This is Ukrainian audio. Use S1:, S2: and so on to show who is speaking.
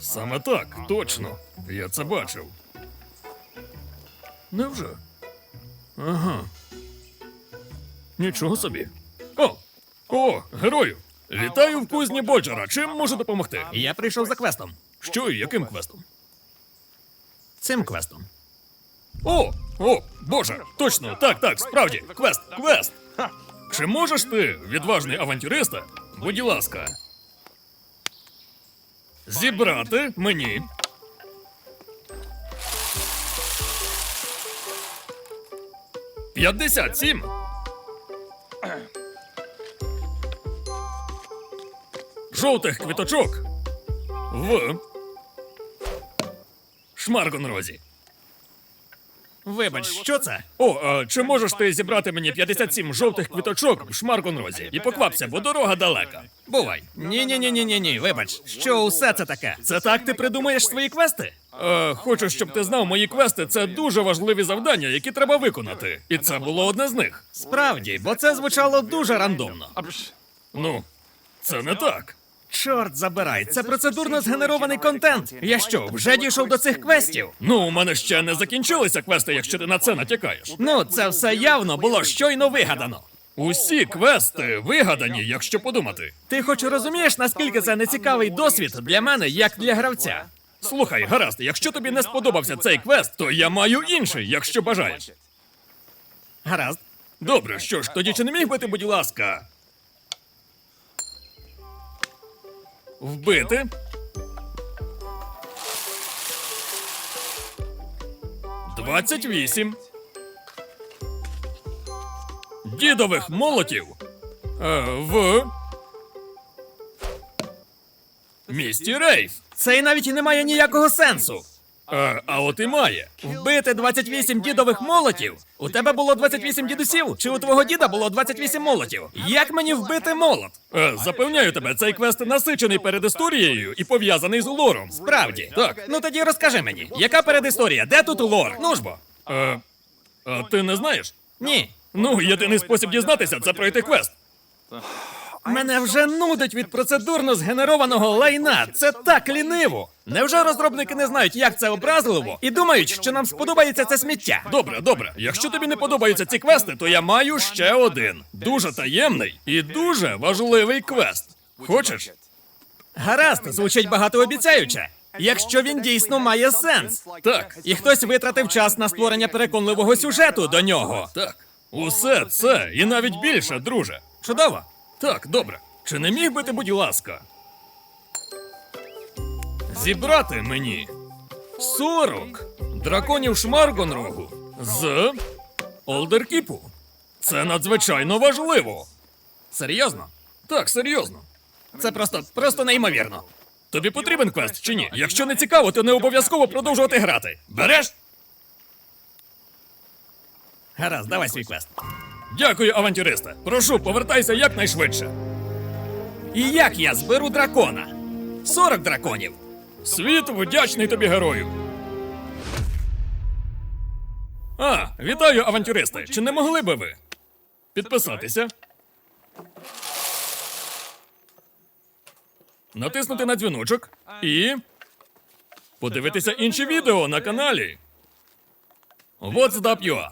S1: Саме так, точно. Я це бачив. Невже? Ага. Нічого собі. О! О, герою! Вітаю в кузні Боджера. Чим можу допомогти?
S2: Я прийшов за квестом.
S1: Що і яким квестом?
S2: Цим квестом.
S1: О! О! Боже! Точно! Так, так, справді! Квест! Квест! Чи можеш ти, відважний авантюриста, будь ласка, зібрати мені П'ятдесят сім. Жовтих квіточок в Шмаргонрозі.
S2: Вибач, що це?
S1: О, а чи можеш ти зібрати мені 57 жовтих квіточок в Шмаргонрозі? І поквапся, бо дорога далека.
S2: Бувай. Ні, ні, ні, ні, ні, ні. Вибач, що усе це таке?
S1: Це так ти придумаєш свої квести? Е, хочу, щоб ти знав, мої квести це дуже важливі завдання, які треба виконати. І це було одне з них.
S2: Справді, бо це звучало дуже рандомно.
S1: Ну, це не так.
S2: Чорт забирай, це процедурно згенерований контент. Я що, вже дійшов до цих квестів?
S1: Ну, у мене ще не закінчилися квести, якщо ти на це натякаєш.
S2: Ну, це все явно було щойно вигадано.
S1: Усі квести вигадані, якщо подумати.
S2: Ти хоч розумієш, наскільки це нецікавий досвід для мене, як для гравця?
S1: Слухай, гаразд, якщо тобі не сподобався цей квест, то я маю інший, якщо бажаєш.
S2: Гаразд.
S1: Добре, що ж, тоді чи не міг би ти, будь ласка. Вбити. Двадцять вісім. Дідових молотів. Е, в. Місті Рейф.
S2: Це й навіть і не має ніякого сенсу.
S1: Е, а от і має.
S2: Вбити 28 дідових молотів. У тебе було 28 дідусів? Чи у твого діда було 28 молотів? Як мені вбити молот?
S1: Е, запевняю тебе, цей квест насичений перед історією і пов'язаний з лором.
S2: Справді.
S1: Так.
S2: Ну тоді розкажи мені, яка передісторія? Де тут лор? Ну ж бо.
S1: Е, а ти не знаєш?
S2: Ні.
S1: Ну, єдиний спосіб дізнатися це пройти квест.
S2: Мене вже нудить від процедурно згенерованого лайна. Це так ліниво. Невже розробники не знають, як це образливо, і думають, що нам сподобається це сміття?
S1: Добре, добре. Якщо тобі не подобаються ці квести, то я маю ще один. Дуже таємний і дуже важливий квест. Хочеш?
S2: Гаразд, звучить багатообіцяюче. Якщо він дійсно має сенс.
S1: Так,
S2: І хтось витратив час на створення переконливого сюжету до нього.
S1: так. Усе це і навіть більше, друже.
S2: Чудово.
S1: Так, добре. Чи не міг би ти, будь ласка, зібрати мені 40 драконів Шмаргонрогу з Олдеркіпу? Це надзвичайно важливо.
S2: Серйозно?
S1: Так, серйозно.
S2: Це просто просто неймовірно.
S1: Тобі потрібен квест чи ні? Якщо не цікаво, то не обов'язково продовжувати грати. Береш?
S2: Гаразд, давай свій квест.
S1: Дякую, авантюристе. Прошу, повертайся якнайшвидше.
S2: І як я зберу дракона? 40 драконів.
S1: Світ вдячний тобі герою. А, вітаю, авантюристи. Чи не могли би ви підписатися? Натиснути на дзвіночок і подивитися інші відео на каналі. What's up, UA?